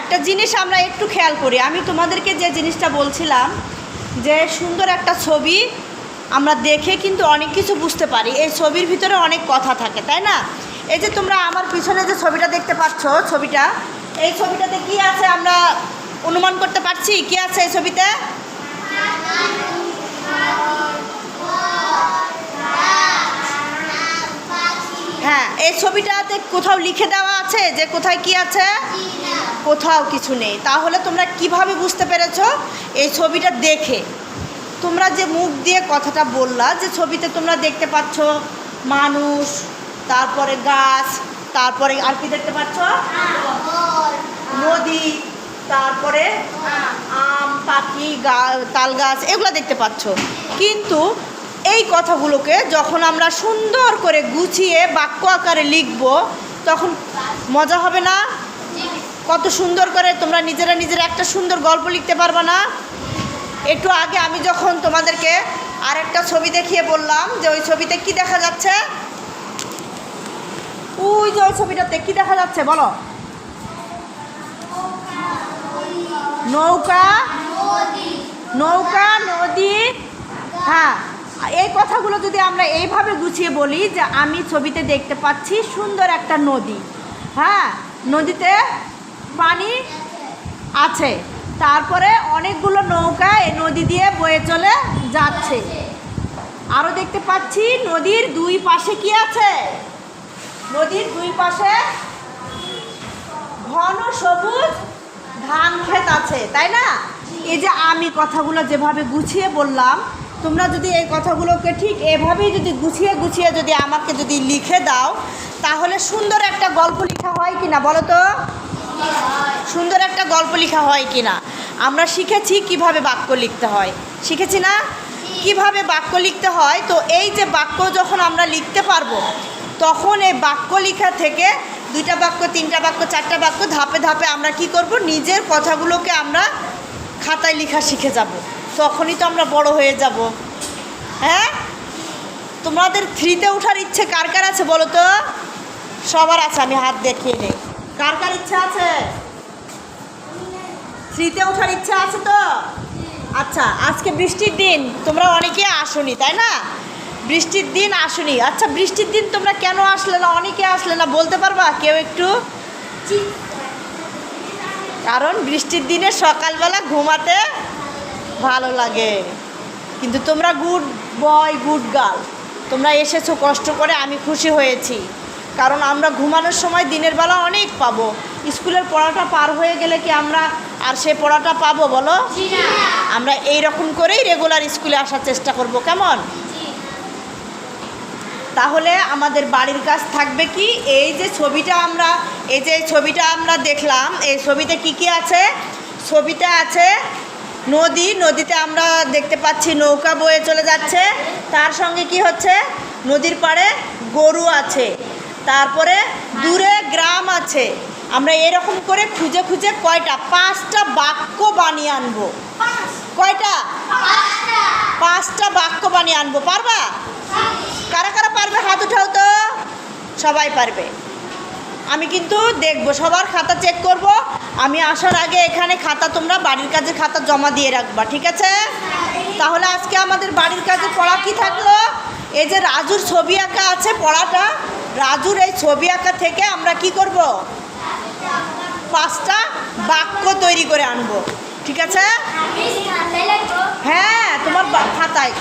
একটা জিনিস আমরা একটু খেয়াল করি। আমি তোমাদেরকে যে জিনিসটা বলছিলাম, যে সুন্দর একটা ছবি আমরা দেখে কিন্তু অনেক কিছু বুঝতে পারি। এই ছবির ভিতরে অনেক কথা থাকে, তাই না? এই যে তোমরা আমার পিছনে যে ছবিটা দেখতে পাচ্ছ, ছবিটা, এই ছবিটাতে কি আছে আমরা অনুমান করতে পারছি? কি আছে এই ছবিতে? এই ছবিটাতে কোথাও লিখে দেওয়া আছে যে কোথায় কি আছে? কোথাও কিছু নেই। তাহলে তোমরা কীভাবে বুঝতে পেরেছ? এই ছবিটা দেখে। তোমরা যে মুখ দিয়ে কথাটা বললা যে ছবিতে তোমরা দেখতে পাচ্ছ মানুষ তারপরে গাছ তারপরে আর কি দেখতে পাচ্ছ? নদী তারপরে আম। পাখি গা তাল গাছ এগুলো দেখতে পাচ্ছ। কিন্তু এই কথাগুলোকে যখন আমরা সুন্দর করে গুছিয়ে বাক্য আকারে লিখব তখন মজা হবে না? কত সুন্দর করে তোমরা নিজেরা নিজেরা একটা সুন্দর গল্প লিখতে পারবে না? একটু আগে আমি যখন তোমাদেরকে আরেকটা ছবি দেখিয়ে বললাম যে ওই ছবিতে কি দেখা যাচ্ছে? ওই যে ওই ছবিটাতে কি দেখা যাচ্ছে বলো? নৌকা? নৌকা নদী হ্যাঁ। এই কথাগুলো যদি আমরা এইভাবে গুছিয়ে বলি যে আমি ছবিতে দেখতে পাচ্ছি সুন্দর একটা নদী। হ্যাঁ নদীতে পানি আছে। তারপরে অনেকগুলো নৌকা এই নদী দিয়ে বয়ে চলে যাচ্ছে। আরও দেখতে পাচ্ছি নদীর দুই পাশে কি আছে? নদীর দুই পাশে ঘন সবুজ ধান ক্ষেত আছে, তাই না? এই যে আমি কথাগুলো যেভাবে গুছিয়ে বললাম তোমরা যদি এই কথাগুলোকে ঠিক এভাবেই যদি গুছিয়ে গুছিয়ে যদি আমাকে যদি লিখে দাও, তাহলে সুন্দর একটা গল্প লেখা হয় কি না বলো তো? সুন্দর একটা গল্প লেখা হয় কি না আমরা শিখেছি কীভাবে বাক্য লিখতে হয়। শিখেছি না? কীভাবে বাক্য লিখতে হয়? তো এই যে বাক্য যখন আমরা লিখতে পারব, তখন এই বাক্য লেখা থেকে দুইটা বাক্য, তিনটা বাক্য, চারটা বাক্য ধাপে ধাপে আমরা কি করব? নিজের কথাগুলোকে আমরা খাতায় লেখা শিখে যাব। তখনই তো আমরা বড় হয়ে যাব। হ্যাঁ? তোমাদের থ্রিতে ওঠার ইচ্ছে কার কার আছে বলো তো? সবার আছে, আমি হাত দেখিয়ে নেই। কার কার ইচ্ছা আছে? থ্রিতে ওঠার ইচ্ছা আছে তো? আচ্ছা আজকে বৃষ্টির দিন, তোমরা অনেকে আসনি, তাই না? বৃষ্টির দিন আসনি। আচ্ছা বৃষ্টির দিন তোমরা কেন আসলে না? অনেকে আসলে না? বলতে পারবা কেউ একটু? কারণ বৃষ্টির দিনে সকালবেলা ঘুমাতে ভালো লাগে। কিন্তু তোমরা গুড বয় গুড গার্ল তোমরা এসেছ কষ্ট করে আমি খুশি হয়েছি। কারণ আমরা ঘুমানোর সময় দিনের বেলা অনেক পাবো। স্কুলের পড়াটা পার হয়ে গেলে কি আমরা আর সে পড়াটা পাবো বলো? আমরা এই রকম করেই রেগুলার স্কুলে আসার চেষ্টা করব কেমন? তাহলে আমাদের বাড়ির কাজ থাকবে কি? এই যে ছবিটা আমরা এই যে ছবিটা আমরা দেখলাম এই ছবিতে কি কি আছে? ছবিতে আছে নদী, নদীতে আমরা দেখতে পাচ্ছি নৌকা বয়ে চলে যাচ্ছে। তার সঙ্গে কি হচ্ছে? নদীর পাড়ে গরু আছে। তারপরে দূরে গ্রাম আছে। আমরা এরকম করে খুঁজে খুঁজে কয়টা? পাঁচটা বাক্য বানিয়ে আনব। কয়টা? পাঁচটা বাক্য বানিয়ে আনব। পারবা? কারা কারা পারবে? হাত উঠাও তো। সবাই পারবে। আমি কিন্তু দেখব সবার খাতা চেক করব। আমি আসার আগে এখানে খাতা তোমরা বাড়ির কাজে খাতা জমা দিয়ে রাখবা ঠিক আছে? তাহলে আজকে আমাদের বাড়ির কাজে পড়া কি থাকল? এই যে রাজুর ছবি আঁকা আছে পড়াটা রাজুর এই ছবি আঁকা থেকে আমরা কি করব? পাঁচটা বাক্য তৈরি করে আনব ঠিক আছে? হ্যাঁ তোমার খাতায়।